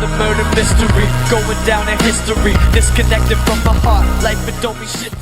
the murder mystery, going down in history. Disconnected from my heart, life it don't mean shit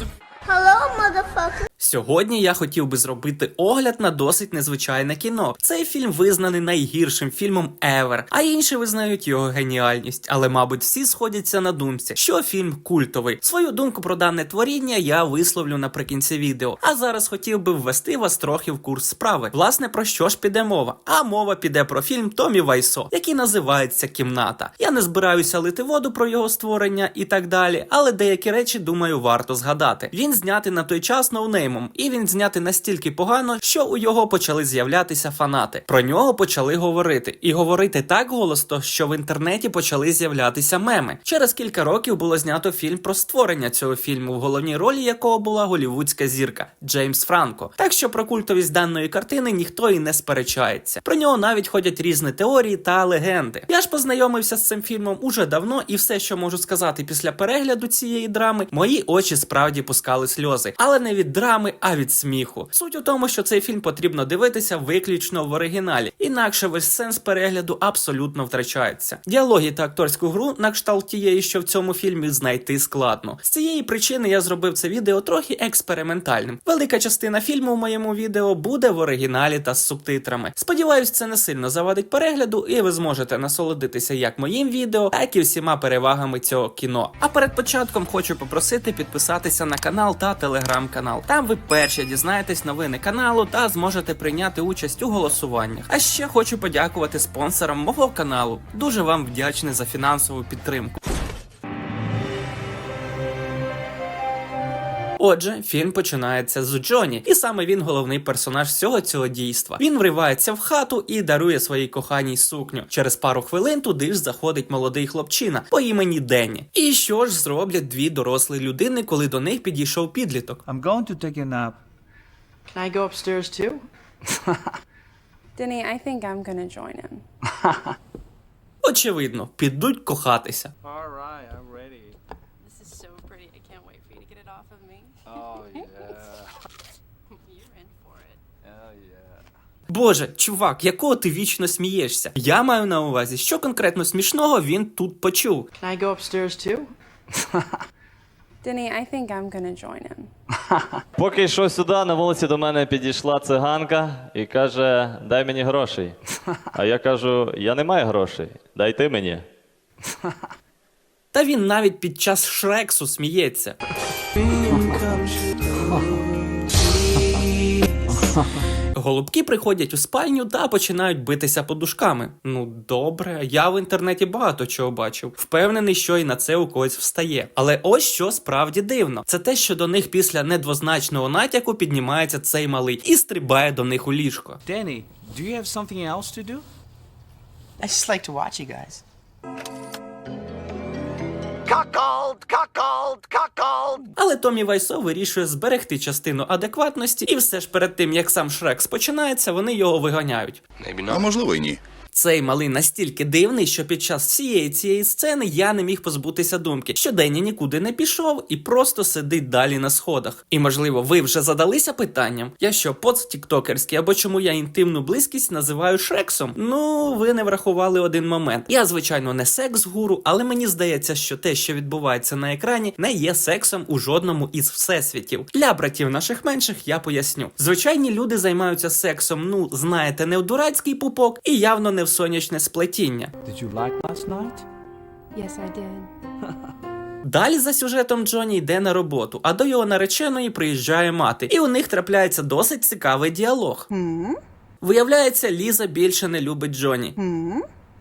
Сьогодні я хотів би зробити огляд на досить незвичайне кіно. Цей фільм визнаний найгіршим фільмом ever, а інші визнають його геніальність. Але, мабуть, всі сходяться на думці, що фільм культовий. Свою думку про дане творіння я висловлю наприкінці відео. А зараз хотів би ввести вас трохи в курс справи. Власне, про що ж піде мова? А мова піде про фільм Томі Вайсо, який називається Кімната. Я не збираюся лити воду про його створення і так далі, але деякі речі, думаю, варто згадати. Він знятий на той час ноунеймом, і він знятий настільки погано, що у його почали з'являтися фанати. Про нього почали говорити, і говорити так голосно, що в інтернеті почали з'являтися меми. Через кілька років було знято фільм про створення цього фільму, в головній ролі якого була голівудська зірка Джеймс Франко. Так що про культовість даної картини ніхто і не сперечається. Про нього навіть ходять різні теорії та легенди. Я ж познайомився з цим фільмом уже давно, і все, що можу сказати після перегляду цієї драми, мої очі справді пускали сльози, але не від драми, а від сміху. Суть у тому, що цей фільм потрібно дивитися виключно в оригіналі, інакше весь сенс перегляду абсолютно втрачається. Діалоги та акторську гру на кшталт тієї, що в цьому фільмі знайти складно. З цієї причини я зробив це відео трохи експериментальним. Велика частина фільму в моєму відео буде в оригіналі та з субтитрами. Сподіваюсь, це не сильно завадить перегляду, і ви зможете насолодитися як моїм відео, так і всіма перевагами цього кіно. А перед початком хочу попросити підписатися на канал та телеграм-канал. Там ви перші дізнаєтесь новини каналу та зможете прийняти участь у голосуваннях. А ще хочу подякувати спонсорам мого каналу. Дуже вам вдячний за фінансову підтримку. Отже, фільм починається з Джоні, і саме він головний персонаж всього цього дійства. Він вривається в хату і дарує своїй коханій сукню. Через пару хвилин туди ж заходить молодий хлопчина по імені Денні. І що ж зроблять дві дорослі людини, коли до них підійшов підліток? I'm going to take a nap. Can I go upstairs too? Denny, I think I'm gonna join him. Очевидно, підуть кохатися. All right, I'm ready. This is so pretty. I can't wait for you to get it off of me. Oh yeah, You're in for it. hell yeah. Боже, чувак, якого ти вічно смієшся? Я маю на увазі, що конкретно смішного він тут почув. Can I go upstairs too? Denny, I think I'm gonna join him. Поки йшов сюди, на вулиці до мене підійшла циганка і каже: дай мені грошей. А я кажу: я не маю грошей, дай ти мені. Та він навіть під час Шрексу сміється. Голубки приходять у спальню та починають битися подушками. Ну добре, я в інтернеті багато чого бачив. Впевнений, що і на це у когось встає. Але ось що справді дивно: це те, що до них після недвозначного натяку піднімається цей малий і стрибає до них у ліжко. Danny, do you have something else to do? I just like to watch you guys. Але Томі Вайсо вирішує зберегти частину адекватності, і все ж перед тим як сам Шрекс починається, вони його виганяють. А можливо й ні. Цей малий настільки дивний, що під час всієї цієї сцени я не міг позбутися думки, що Денні нікуди не пішов і просто сидить далі на сходах. І можливо, ви вже задалися питанням, я що поц тіктокерський або чому я інтимну близькість називаю Шрексом? Ну, ви не врахували один момент. Я, звичайно, не секс гуру, але мені здається, що те, що відбувається на екрані, не є сексом у жодному із всесвітів. Для братів наших менших я поясню. Звичайні люди займаються сексом, ну знаєте, не в дурацький пупок і явно не в сонячне сплетіння. Did you like last night? Yes, I did. Далі за сюжетом Джоні йде на роботу, а до його нареченої приїжджає мати, і у них трапляється досить цікавий діалог. Виявляється, Ліза більше не любить Джоні.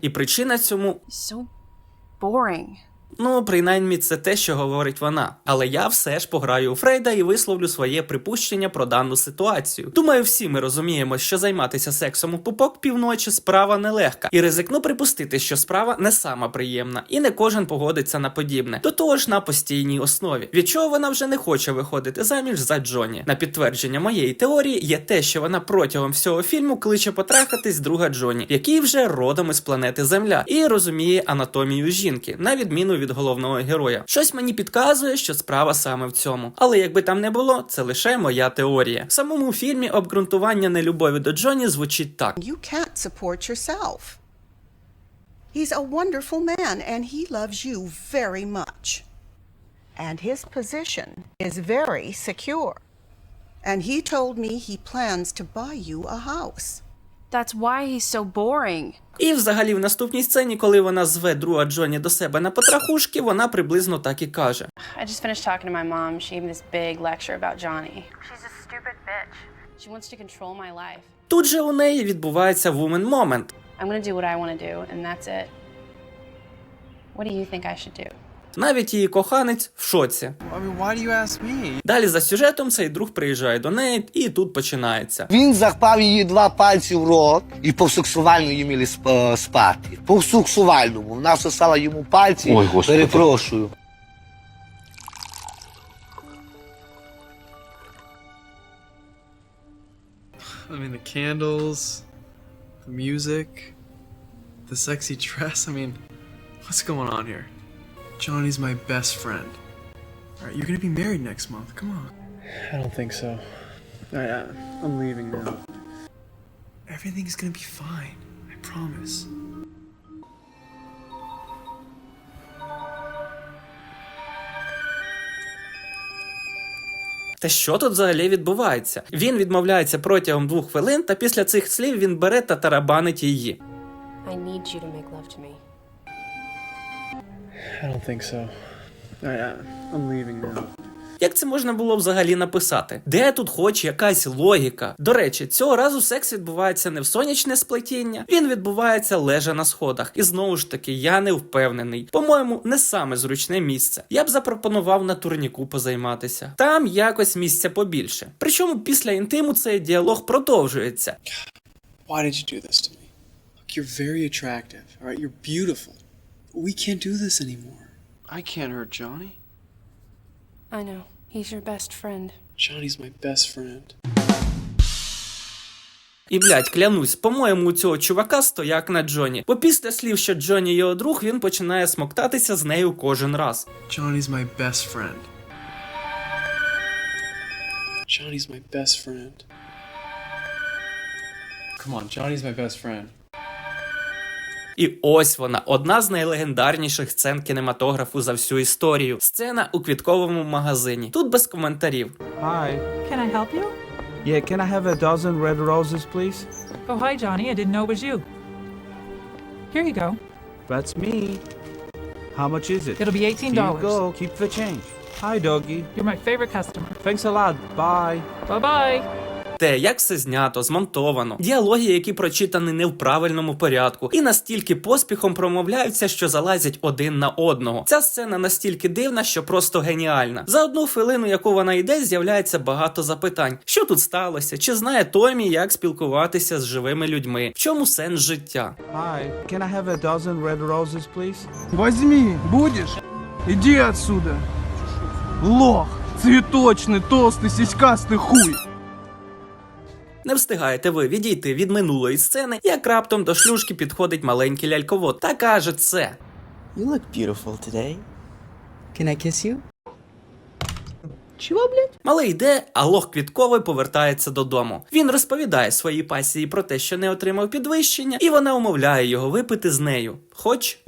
І причина цьому, So boring. Ну, принаймні, це те, що говорить вона. Але я все ж пограю у Фрейда і висловлю своє припущення про дану ситуацію. Думаю, всі ми розуміємо, що займатися сексом у пупок півночі справа нелегка, і ризикну припустити, що справа не сама приємна, і не кожен погодиться на подібне. До того ж на постійній основі, від чого вона вже не хоче виходити заміж за Джоні. На підтвердження моєї теорії є те, що вона протягом всього фільму кличе потрахатись друга Джоні, який вже родом із планети Земля, і розуміє анатомію жінки, на відміну від головного героя. Щось мені підказує, що справа саме в цьому. Але якби там не було, це лише моя теорія. В самому фільмі обґрунтування нелюбові до Джоні звучить так. You can't support yourself. He's a wonderful man and he loves you very much. And his position is very secure. And he told me he plans to buy you a house. That's why he's so boring. І взагалі в наступній сцені, коли вона зве друга Джоні до себе на потрахушки, вона приблизно так і каже. I just finished talking to my mom. She gave me this big lecture about Johnny. She's a stupid bitch. She wants to control my life. Тут же у неї відбувається woman moment. I'm gonna do what I want to do, and that's it. What do you think I should do? Навіть її коханець в шоці. Далі за сюжетом цей друг приїжджає до неї, і тут починається. Він запав її два пальці в рот і повсексуально її міли сп- спати. Повсексуальному. Вона всосала йому пальці. Ой, Господи. Перепрошую. I mean, the candles, the music, the sexy dress. I mean, what's going on here? Johnny's my best friend. All right, you're gonna be married next month. Come on. I don't think so. All right, I'm leaving now. Everything's gonna be fine. I promise. Та що тут взагалі відбувається? Він відмовляється протягом двох хвилин, та після цих слів він бере та тарабанить її. I need you to make love to me. I don't think so. I- I'm leaving now. Як це можна було взагалі написати? Де тут хоч якась логіка? До речі, цього разу секс відбувається не в сонячне сплетіння, він відбувається лежа на сходах. І знову ж таки, я не впевнений. По-моєму, не саме зручне місце. Я б запропонував на турніку позайматися. Там якось місця побільше. Причому після інтиму цей діалог продовжується. Why did you do this to me? Look, you're very attractive. All right, you're beautiful. We can't do this anymore. I can't hurt Johnny. I know. He's your best friend. Johnny's my best friend. І блядь, клянусь, по-моєму, у цього чувака стояк на Джоні. Бо після слів, що Джоні його друг, він починає смоктатися з нею кожен раз. Johnny's my best friend. Johnny's my best friend. Come on, Johnny's my best friend. І ось вона, одна з найлегендарніших сцен кінематографу за всю історію. Сцена у квітковому магазині. Тут без коментарів. Hi. Can I help you? Yeah, can I have a dozen red roses, please? Oh, hi, Johnny. I didn't know it was you. Here you go. That's me. How much is it? It'll be $18. Here you go. Keep the change. Hi, doggy. You're my favorite customer. Thanks a lot. Bye. Bye bye Те, як все знято, змонтовано, діалоги, які прочитані не в правильному порядку, і настільки поспіхом промовляються, що залазять один на одного. Ця сцена настільки дивна, що просто геніальна. За одну хвилину, яку вона йде, з'являється багато запитань: що тут сталося? Чи знає Томі, як спілкуватися з живими людьми? В чому сенс життя? Hi. Can I have a dozen red roses, please? Возьми, будешь? Иди отсюда. Лох, цветочный, толстый, сиськастый хуй. Не встигаєте ви відійти від минулої сцени, як раптом до шлюшки підходить маленький ляльковод та каже це. You look beautiful today. Can I kiss you? Чего, блядь? Малий йде, а лох квітковий повертається додому. Він розповідає своїй пасії про те, що не отримав підвищення, і вона умовляє його випити з нею. Хоч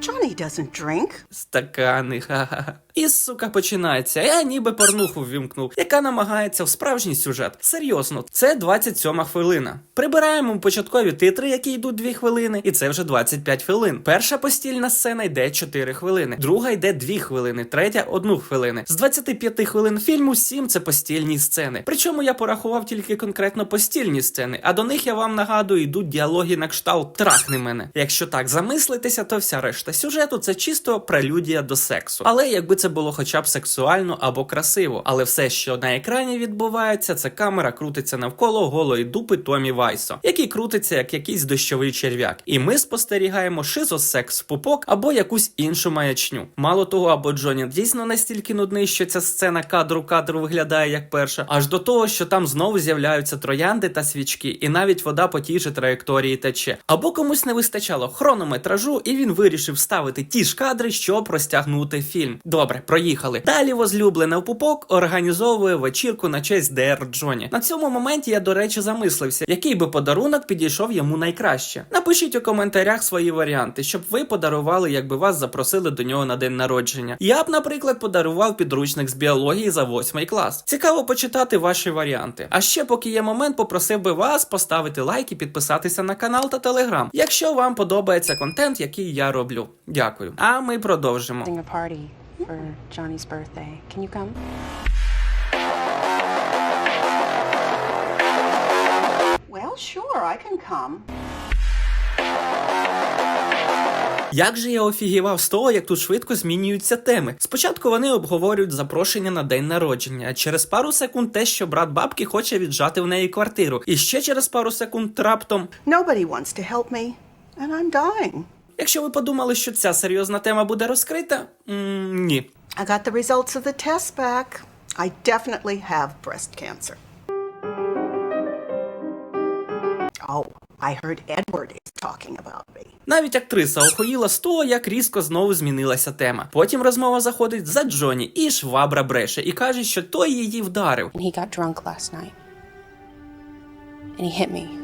Johnny doesn't drink. стакани, ха-ха. І сука починається. Я ніби порнуху ввімкнув, яка намагається в справжній сюжет. Серйозно, це 27 хвилина. Прибираємо початкові титри, які йдуть 2 хвилини, і це вже 25 хвилин. Перша постільна сцена йде 4 хвилини, друга йде 2 хвилини, третя 1 хвилини. З 25 хвилин фільму 7 це постільні сцени. Причому я порахував тільки конкретно постільні сцени, а до них я вам нагадую, йдуть діалоги на кшталт трахни мене. Якщо так замислитися, то вся решта сюжету це чисто прелюдія до сексу. Але якби це було хоча б сексуально або красиво. Але все, що на екрані відбувається, це камера крутиться навколо голої дупи Томі Вайсо, який крутиться як якийсь дощовий черв'як. І ми спостерігаємо шизосекс в пупок або якусь іншу маячню. Мало того, або Джоні дійсно настільки нудний, що ця сцена кадру кадру виглядає як перша, аж до того, що там знову з'являються троянди та свічки, і навіть вода по тій же траєкторії тече. Або комусь не вистачало хронометражу, і він вирішив ставити ті ж кадри, щоб розтягнути фільм. Добре. Добре, проїхали. Далі возлюблена в пупок організовує вечірку на честь ДР Джоні. На цьому моменті я, до речі, замислився, який би подарунок підійшов йому найкраще. Напишіть у коментарях свої варіанти, щоб ви подарували, якби вас запросили до нього на день народження. Я б, наприклад, подарував підручник з біології за восьмий клас. Цікаво почитати ваші варіанти. А ще, поки є момент, попросив би вас поставити лайк і підписатися на канал та телеграм, якщо вам подобається контент, який я роблю. Дякую. А ми продовжимо. For Johnny's birthday. Can you come? Well, sure, I can come. Як же я офігівав з того, як тут швидко змінюються теми. Спочатку вони обговорюють запрошення на день народження, а через пару секунд те, що брат бабки хоче віджати в неї квартиру. І ще через пару секунд раптом. Nobody wants to help me, and I'm dying. Якщо ви подумали, що ця серйозна тема буде розкрита, м, ні. I got the results of the test back. I definitely have breast cancer. Oh, I heard Edward is talking about me. Навіть актриса охоїла з того, як різко знову змінилася тема. Потім розмова заходить за Джоні, і швабра бреше і каже, що той її вдарив. And he got drunk last night. And he hit me.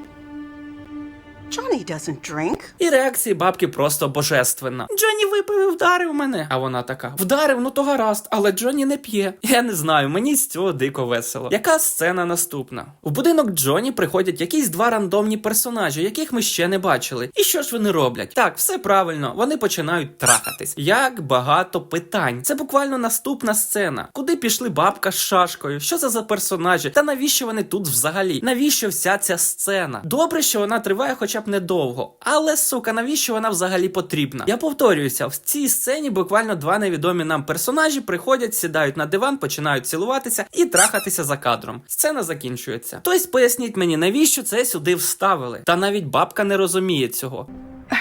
Johnny doesn't drink. І реакції бабки просто божественна. Джоні випив і вдарив мене. А вона така: вдарив, ну то гаразд, але Джоні не п'є. Я не знаю, мені з цього дико весело. Яка сцена наступна? У будинок Джоні приходять якісь два рандомні персонажі, яких ми ще не бачили. І що ж вони роблять? Так, все правильно, вони починають трахатись. Як багато питань. Це буквально наступна сцена. Куди пішли бабка з шашкою? Що це за персонажі? Та навіщо вони тут взагалі? Навіщо вся ця сцена? Добре, що вона триває хоча б недовго. Але сука, навіщо вона взагалі потрібна? Я повторююся, в цій сцені буквально два невідомі нам персонажі приходять, сідають на диван, починають цілуватися і трахатися за кадром. Сцена закінчується. Тобто поясніть мені, навіщо це сюди вставили? Та навіть бабка не розуміє цього.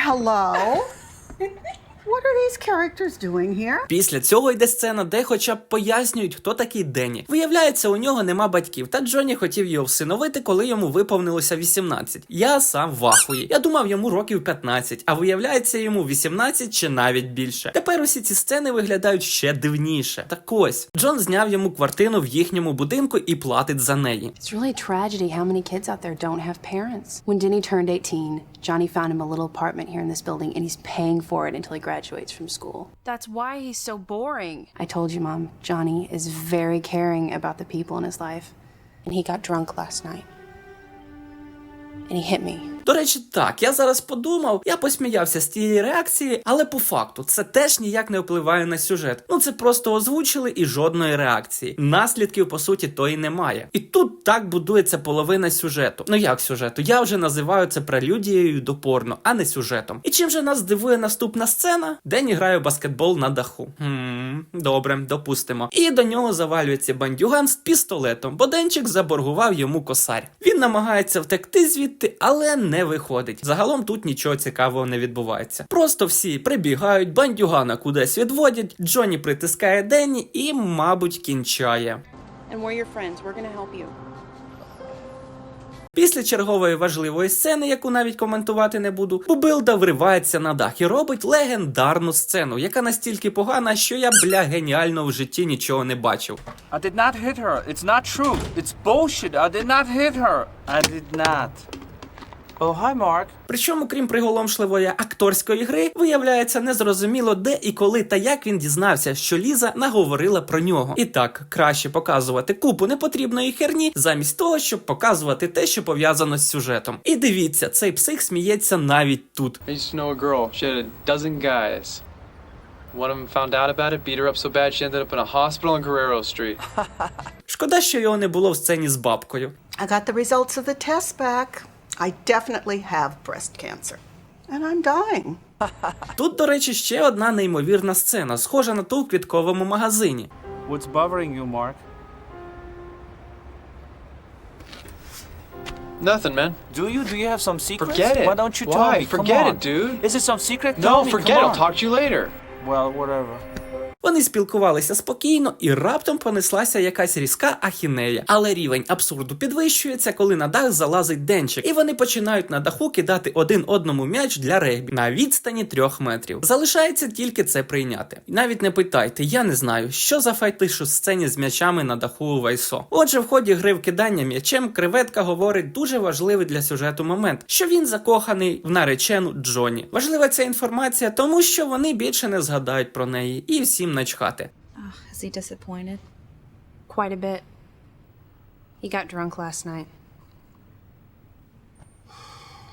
Hello? What are these characters doing here? Після цього йде сцена, де хоча б пояснюють, хто такий Денні. Виявляється, у нього нема батьків, та Джоні хотів його всиновити, коли йому виповнилося 18. Я сам в ахуї. Я думав йому років 15, а виявляється йому 18 чи навіть більше. Тепер усі ці сцени виглядають ще дивніше. Так ось Джон зняв йому квартиру в їхньому будинку і платить за неї. It's really tragedy how many kids out there don't have parents. When Denny turned 18, Johnny found him a little apartment here in this building, and he's paying for it until he graduates from school. That's why he's so boring. I told you, Mom, Johnny is very caring about the people in his life. And he got drunk last night. And he hit me. До речі, так, я зараз подумав, я посміявся з тієї реакції, але по факту це теж ніяк не впливає на сюжет. Ну це просто озвучили і жодної реакції. Наслідків, по суті, то і немає. І тут так будується половина сюжету. Ну як сюжету? Я вже називаю це прелюдією до порно, а не сюжетом. І чим же нас здивує наступна сцена? Дені грає баскетбол на даху. Хм, добре, допустимо. І до нього завалюється бандюган з пістолетом, бо Денчик заборгував йому косарь. Він намагається втекти звідти, але не виходить. Загалом тут нічого цікавого не відбувається. Просто всі прибігають, бандюгана кудись відводять, Джонні притискає Денні і, мабуть, кінчає. And we're your friends. We're gonna help you. Після чергової важливої сцени, яку навіть коментувати не буду, Бубилда вривається на дах і робить легендарну сцену, яка настільки погана, що я бля геніально в житті нічого не бачив. I did not hit her. It's not true. It's bullshit. I did not hit her. I did not. Oh, hi, Mark. Причому, крім приголомшливої акторської гри, виявляється незрозуміло, де і коли та як він дізнався, що Ліза наговорила про нього. І так краще показувати купу непотрібної херні, замість того, щоб показувати те, що пов'язано з сюжетом. І дивіться, цей псих сміється навіть тут. I used to know a girl. She had a dozen guys. One of them found out about it, beat her up so bad she ended up in a hospital on Guerrero Street. Шкода, що його не було в сцені з бабкою. I got the results of the test back. I definitely have breast cancer. And I'm dying. Тут, до речі, ще одна неймовірна сцена, схожа на ту в квітковому магазині. What's bothering you, Mark? Nothing, man. Do you? Do you have some secrets? Forget it. Why don't you Why? tell me? Come Forget on. it, dude. Is it some secret? No, Tell me, forget. come I'll on. talk to you later. Well, whatever. Вони спілкувалися спокійно, і раптом понеслася якась різка ахінея. Але рівень абсурду підвищується, коли на дах залазить денчик, і вони починають на даху кидати один одному м'яч для регбі на відстані трьох метрів. Залишається тільки це прийняти. Навіть не питайте, я не знаю, що за файтиш у сцені з м'ячами на даху у Вайсо. Отже, в ході гри в кидання м'ячем креветка говорить дуже важливий для сюжету момент, що він закоханий в наречену Джоні. Важлива ця інформація, тому що вони більше не згадають про неї і всім начхати. Is he disappointed? Quite a bit. He got drunk last night.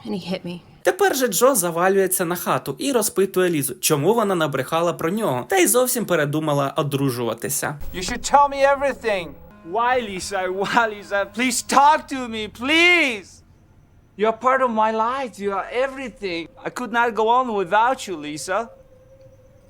And he hit me. Тепер же Джо завалюється на хату і розпитує Лізу, чому вона набрехала про нього, та й зовсім передумала одружуватися. You should tell me everything. Why, Lisa? Why, Lisa? Please talk to me, please. You are part of my life. You are everything. I could not go on without you, Lisa.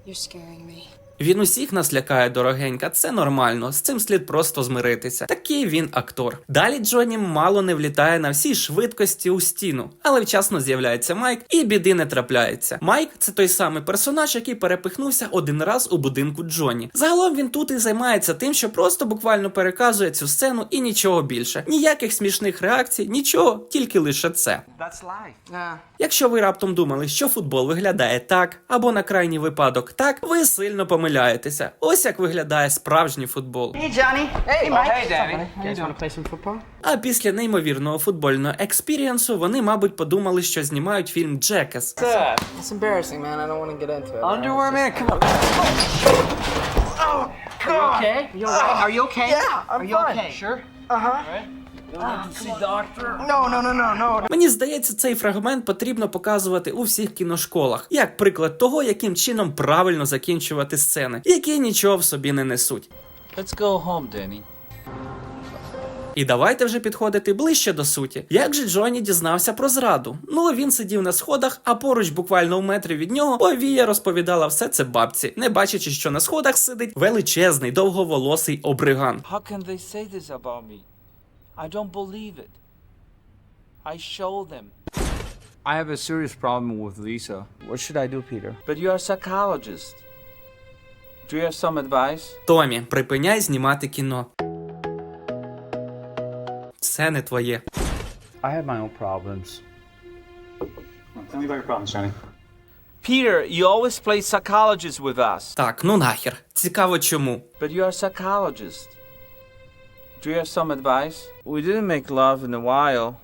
You're scaring me. Він усіх нас лякає дорогенька, це нормально, з цим слід просто змиритися. Такий він актор. Далі Джоні мало не влітає на всій швидкості у стіну, але вчасно з'являється Майк, і біди не трапляється. Майк це той самий персонаж, який перепихнувся один раз у будинку Джоні. Загалом він тут і займається тим, що просто буквально переказує цю сцену і нічого більше. Ніяких смішних реакцій, нічого, тільки лише це. That's life. Якщо ви раптом думали, що футбол виглядає так, або на крайній випадок так, ви сильно помиляєтеся. Ось як виглядає справжній футбол. Hey, Danny. А після неймовірного футбольного експірієнсу вони, мабуть, подумали, що знімають фільм Джекес. It's embarrassing, man. I don't want to get into it. Underwear, man. Come on. Okay? You okay? Are you okay? Yeah, I'm Are you okay? Sure? See, doctor. No, no, no, no, no. Мені здається, цей фрагмент потрібно показувати у всіх кіношколах, як приклад того, яким чином правильно закінчувати сцени, які нічого в собі не несуть. Let's go home, Danny. І давайте вже підходити ближче до суті. Як же Джоні дізнався про зраду? Ну він сидів на сходах, а поруч, буквально у метрі від нього, повія розповідала все це бабці, не бачачи, що на сходах сидить величезний довговолосий обриган. How can they say this about me? I don't believe it. I show them. I have a serious problem with Lisa. What should I do, Peter? But you are a psychologist. Do you have some advice? Томі, припиняй знімати кіно. Це не твоє. I have my own problems. Tell me about your problems, Johnny. Peter, you always play psychologist with us. Так, ну нахер. Цікаво чому. But you are a psychologist. Do you have some advice? We didn't make love in a while,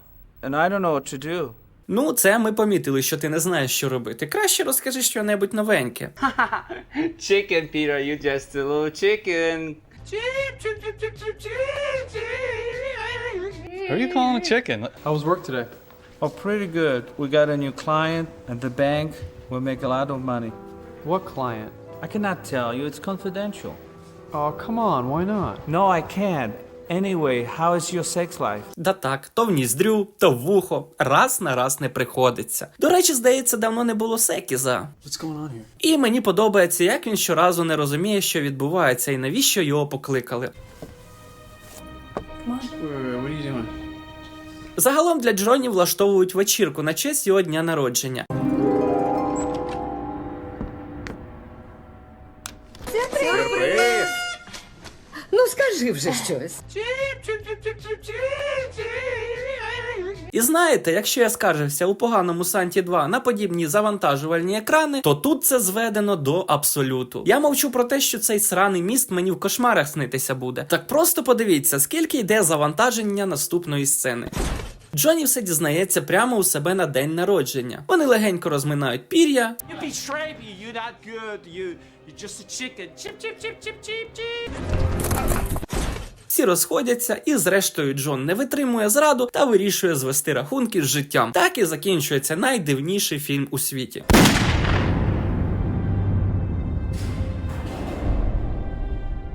and I don't know what to do. Ну, це ми помітили, що ти не знаєш, що робити. Краще розкажи щонебудь новеньке. Chicken, Peter. You just a little chicken. Who are you calling a chicken? How was work today? Oh, pretty good. We got a new client at the bank. We'll make a lot of money. What client? I cannot tell you, it's confidential. Oh, come on. Why not? No, I can't. Anyway, how is your sex life? Да так, то в ніздрю, то в вухо. Раз на раз не приходиться. До речі, здається, давно не було секіза. What's going on here? І мені подобається, як він щоразу не розуміє, що відбувається, і навіщо його покликали. Doing? Загалом для Джоні влаштовують вечірку на честь його дня народження. Скажи вже щось. І знаєте, якщо я скаржився у поганому Санті 2 на подібні завантажувальні екрани, то тут це зведено до абсолюту. Я мовчу про те, що цей сраний міст мені в кошмарах снитися буде. Так просто подивіться, скільки йде завантаження наступної сцени. Джоні все дізнається прямо у себе на день народження. Вони легенько розминають пір'я, You всі розходяться, і зрештою Джон не витримує зраду та вирішує звести рахунки з життям. Так і закінчується найдивніший фільм у світі.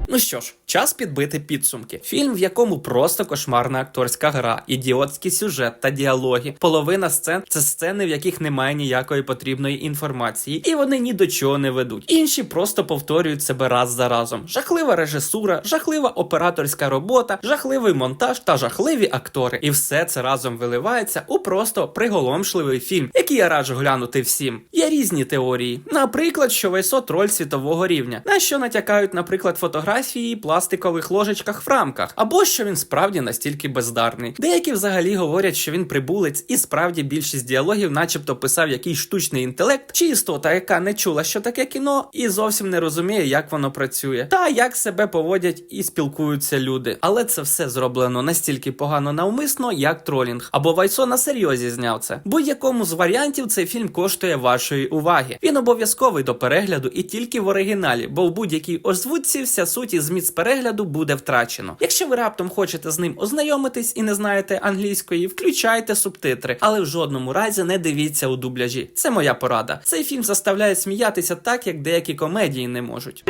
Ну що ж, Час підбити підсумки. Фільм, в якому просто кошмарна акторська гра, ідіотський сюжет та діалоги. Половина сцен це сцени, в яких немає ніякої потрібної інформації, і вони ні до чого не ведуть. Інші просто повторюють себе раз за разом. Жахлива режисура, жахлива операторська робота, жахливий монтаж та жахливі актори. І все це разом виливається у просто приголомшливий фільм, який я раджу глянути всім. Є різні теорії. Наприклад, що Вайсо троль світового рівня, на що натякають, наприклад, фотографії пластикових ложечках в рамках, або що він справді настільки бездарний. Деякі взагалі говорять, що він прибулець, і справді більшість діалогів, начебто, писав якийсь штучний інтелект, чи істота, яка не чула, що таке кіно, і зовсім не розуміє, як воно працює, та як себе поводять і спілкуються люди. Але це все зроблено настільки погано навмисно, як тролінг. Або Вайсо на серйозі зняв це. Будь-якому з варіантів цей фільм коштує вашої уваги. Він обов'язковий до перегляду і тільки в оригіналі, бо в будь-якій озвучці вся суть і зміст перегляду буде втрачено. Якщо ви раптом хочете з ним ознайомитись і не знаєте англійської, включайте субтитри, але в жодному разі не дивіться у дубляжі. Це моя порада. Цей фільм заставляє сміятися так, як деякі комедії не можуть.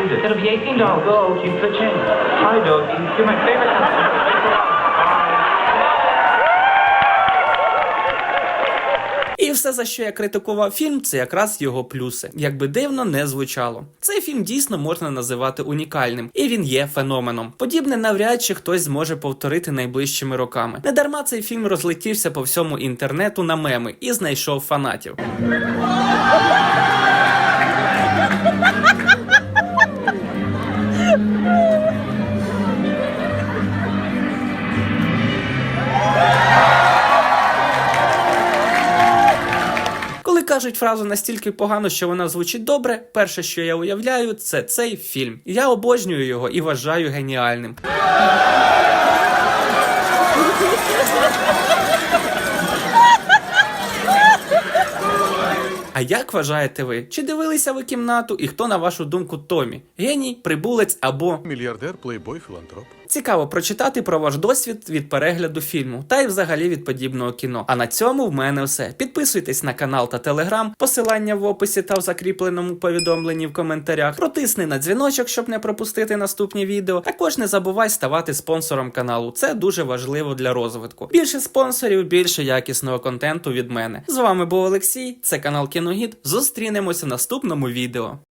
Все, за що я критикував фільм, це якраз його плюси. Якби дивно не звучало. Цей фільм дійсно можна називати унікальним, і він є феноменом. Подібне навряд чи хтось зможе повторити найближчими роками. Недарма цей фільм розлетівся по всьому інтернету на меми і знайшов фанатів. Кажуть фразу настільки погано, що вона звучить добре, перше, що я уявляю, це цей фільм. Я обожнюю його і вважаю геніальним. А як вважаєте ви? Чи дивилися ви кімнату і хто на вашу думку Томі? Геній, прибулець або Мільярдер, плейбой, філантроп. Цікаво прочитати про ваш досвід від перегляду фільму та й взагалі від подібного кіно. А на цьому в мене все. Підписуйтесь на канал та телеграм, посилання в описі та в закріпленому повідомленні в коментарях. Протисни на дзвіночок, щоб не пропустити наступні відео. Також не забувай ставати спонсором каналу. Це дуже важливо для розвитку. Більше спонсорів, більше якісного контенту від мене. З вами був Олексій. Це канал Кіногід. Зустрінемося в наступному відео.